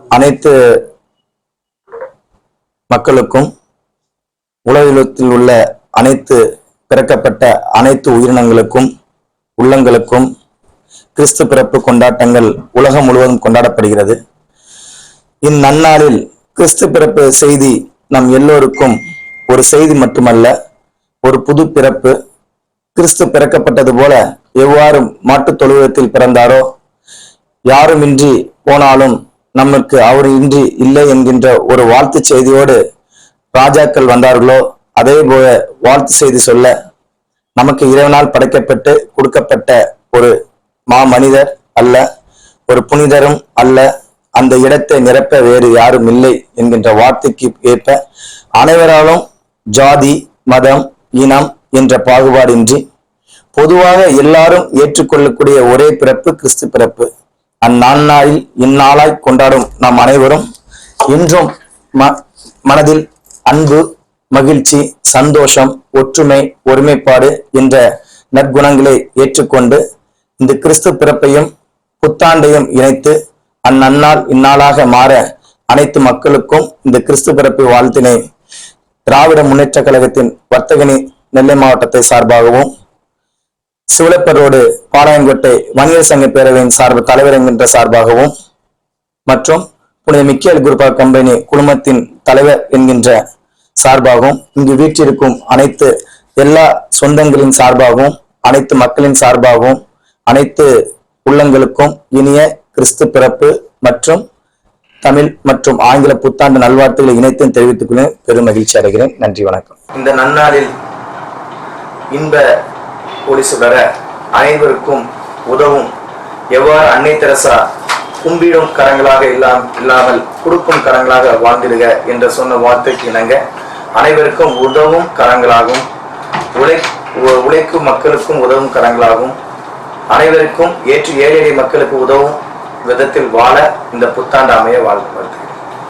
அனைத்து மக்களுக்கும் உலகத்தில் உள்ள அனைத்து பிறக்கப்பட்ட அனைத்து உயிரினங்களுக்கும் உள்ளங்களுக்கும் கிறிஸ்து பிறப்பு கொண்டாட்டங்கள் உலகம் முழுவதும் கொண்டாடப்படுகிறது. இந்நன்னாளில் கிறிஸ்து பிறப்பு செய்தி நம் எல்லோருக்கும் ஒரு செய்தி மட்டுமல்ல ஒரு புது பிறப்பு. கிறிஸ்து பிறக்கப்பட்டது போல எவ்வாறு மாட்டுத் தொழுவத்தில் பிறந்தாரோ யாருமின்றி போனாலும் நமக்கு அவர் இன்றி இல்லை என்கின்ற ஒரு வாழ்த்து செய்தியோடு ராஜாக்கள் வந்தார்களோ அதே போல வாழ்த்து செய்தி சொல்ல நமக்கு இறைவனால் படைக்கப்பட்டு கொடுக்கப்பட்ட ஒரு மாமனிதர் அல்ல ஒரு புனிதரும் அல்ல அந்த இடத்தை நிரப்ப வேறு யாரும் இல்லை என்கின்ற வார்த்தைக்கு ஏற்ப அனைவராலும் ஜாதி மதம் இனம் என்ற பாகுபாடின்றி பொதுவாக எல்லாரும் ஏற்றுக்கொள்ளக்கூடிய ஒரே பிறப்பு கிறிஸ்து பிறப்பு. அந்நாளில் இந்நாளாய் கொண்டாடும் நாம் அனைவரும் இன்றும் ம- மனதில் அன்பு மகிழ்ச்சி சந்தோஷம் ஒற்றுமை ஒருமைப்பாடு என்ற நற்குணங்களை ஏற்றுக்கொண்டு இந்த கிறிஸ்து பிறப்பையும் புத்தாண்டையும் இணைத்து அந்நன்னாள் இந்நாளாக மாற அனைத்து மக்களுக்கும் இந்த கிறிஸ்து பிறப்பு வாழ்த்தினை திராவிட முன்னேற்ற கழகத்தின் வர்த்தகனி நெல்லை மாவட்டத்தை சார்பாகவும் சிவலப்பர் ரோடு பாளையங்கோட்டை வணிகர் சங்க பேரவையின் சார்பு தலைவர் என்கின்ற சார்பாகவும் மற்றும் புனித மிக்கேல் குருபா கம்பெனி குழுமத்தின் தலைவர் என்கின்ற சார்பாகவும் இங்கு வீற்றிருக்கும் அனைத்து எல்லா சொந்தங்களின் சார்பாகவும் அனைத்து மக்களின் சார்பாகவும் அனைத்து உள்ளங்களுக்கும் இனிய கிறிஸ்து பிறப்பு மற்றும் தமிழ் மற்றும் ஆங்கில புத்தாண்டு நல்வாழ்த்துக்களை இணைத்து தெரிவித்துக் கொள்ள பெரும் மகிழ்ச்சி அடைகிறேன். நன்றி வணக்கம். இந்த நன்னாளில் இன்ப ஒளி சுடர அனைவருக்கும் உதவும். எவ்வாறு அன்னை தெரசா கும்பிடும் கரங்களாக இல்லாம் இல்லாமல் கொடுக்கும் கரங்களாக வாழ்ந்திடுக என்று சொன்ன வார்த்தைக்கு இணங்க அனைவருக்கும் உதவும் கரங்களாகவும் உழை உ- உழைக்கும் மக்களுக்கும் உதவும் கரங்களாகவும் அனைவருக்கும் ஏற்று ஏழை மக்களுக்கு உதவும் விதத்தில் வாழ இந்த புத்தாண்டு அமைய வாழ்த்து